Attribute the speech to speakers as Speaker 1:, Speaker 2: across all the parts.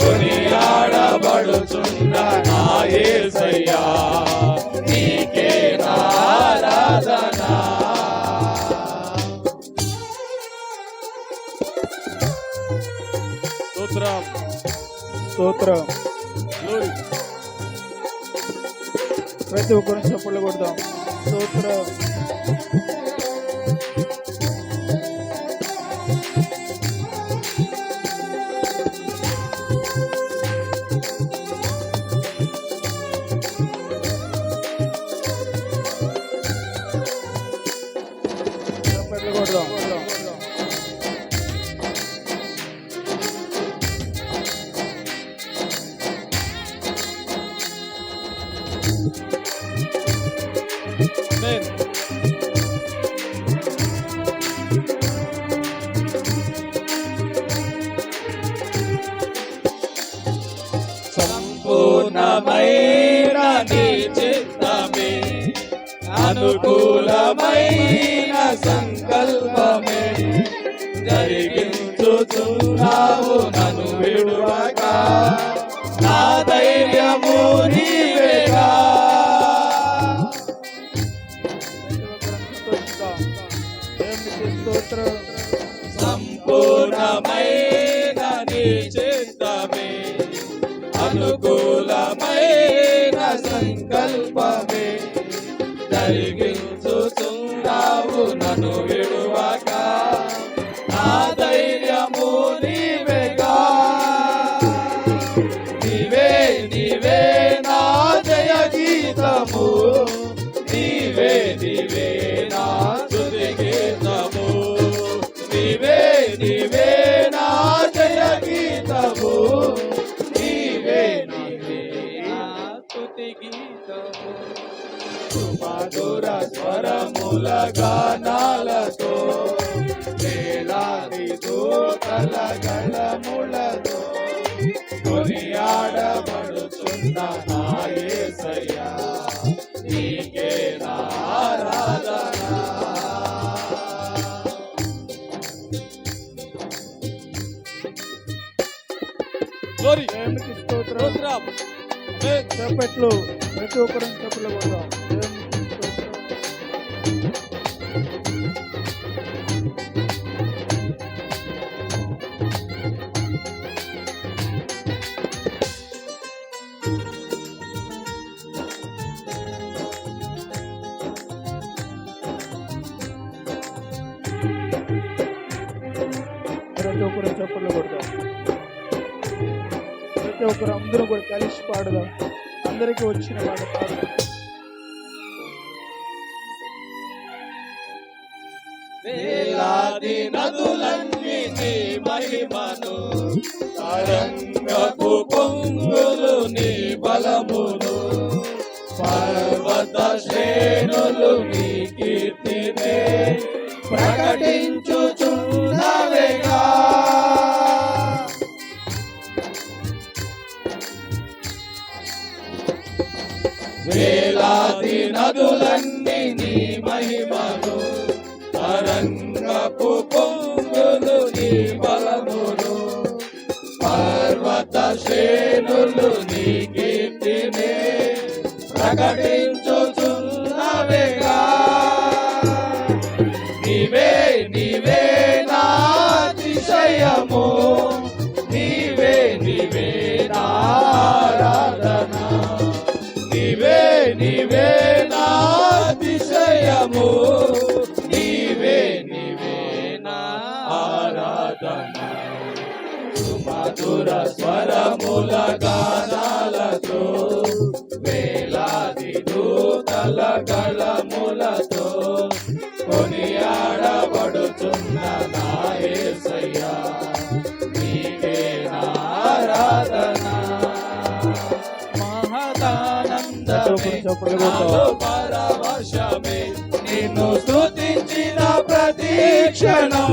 Speaker 1: కొనియాడబడుచున్న నా యేసయ్యా నీకే నా ఆరాధన స్తోత్రం.
Speaker 2: స్తోత్రం. ప్రతి ఒక్కరిని చప్పట్లు కొడదాం. స్తోత్రం.
Speaker 1: అనుకూలమైన సంకల్పమే. జరిగించుతున్నావు నన్ను విడువక. నా ధైర్యము నీవేగా సంపూర్ణమైన నీ చిత్తమే అనుకూలమైన సంకల్పమే. జరిగించుచున్నావు నన్ను విడువక. నా ధైర్యము నీవేగా నీవే నీవే నా జయ గీతము. నీవే నీవే నా తుది గీతము. నీవే నీవే నా జయ గీతము. నీవే నీవే నా తుది గీతము. సుమధుర స్వరముల గానాలతో వేలాది దూతల గళములతో కొనియాడబడుచున్న నా యేసయ్యా నీకే నా ఆరాధన Glory.
Speaker 2: దేవునికి స్తోత్రం. చప్పట్లు ప్రతి ఒక్కరిని చప్పట్లు కొడదాం ప్రతి ఒక్కరు చప్పట్లు కొడదాం ప్రతి ఒక్కరు అందరూ కూడా కలిసి పాడదాం. అందరికీ వచ్చిన పాట పాడదాం.
Speaker 1: వేలాది నదులన్నీ నీ మహిమను తరంగపు పొంగులు నీ బలమును పర్వత శ్రేణులు నీ కీర్తినే ప్రకటించుచున్నవేగా తరంగపు పొంగులు నీ బలములు పర్వత శ్రేణులు నీ కీర్తినే ప్రకటించ. సుమధుర స్వరముల గానాలతో వేలాది దూతల కళములతో కొనియాడబడుచున్న నా యేసయ్యా నీకే నా ఆరాధన. మహదానందమే పరవశమే నిన్ను స్తుతించిన ప్రతీక్షణం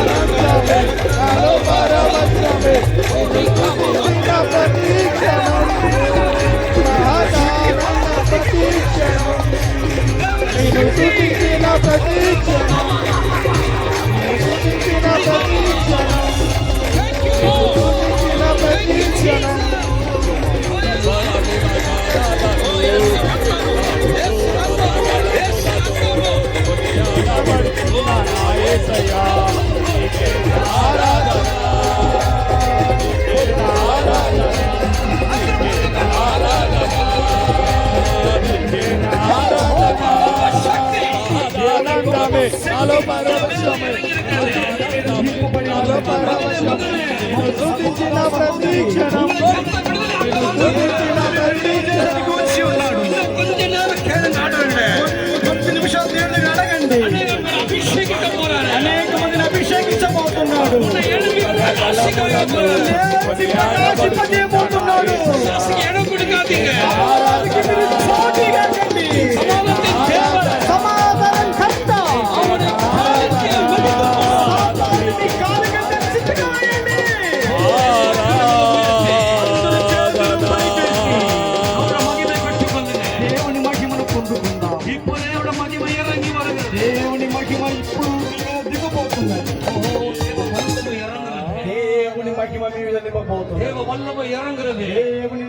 Speaker 1: మహదానందమే నాలో పరవశమే నాలో పరవశమే స్తుతించిన ప్రతి క్షణం స్తుతించిన ప్రతి క్షణం
Speaker 3: వచ్చి ఉన్నాడు కొంచెం నేరం కేంద్రం ఆడండి కొద్ది నిమిషాలు దేవుడిని అడగండి
Speaker 4: అభిషేకిత పోరాడు
Speaker 3: అనేక మందిని అభిషేకించబోతున్నాడు
Speaker 4: దేవుడి మహిమ ఇరంగి వరదు
Speaker 3: దేవుని మహిమ ఇప్పుడు
Speaker 4: దిగబోతుంది
Speaker 3: దేవుని మహిమ మీ మీద దిగబోతుంది
Speaker 4: దేవ వల్లభ ఇరంగురదు
Speaker 3: దేవుని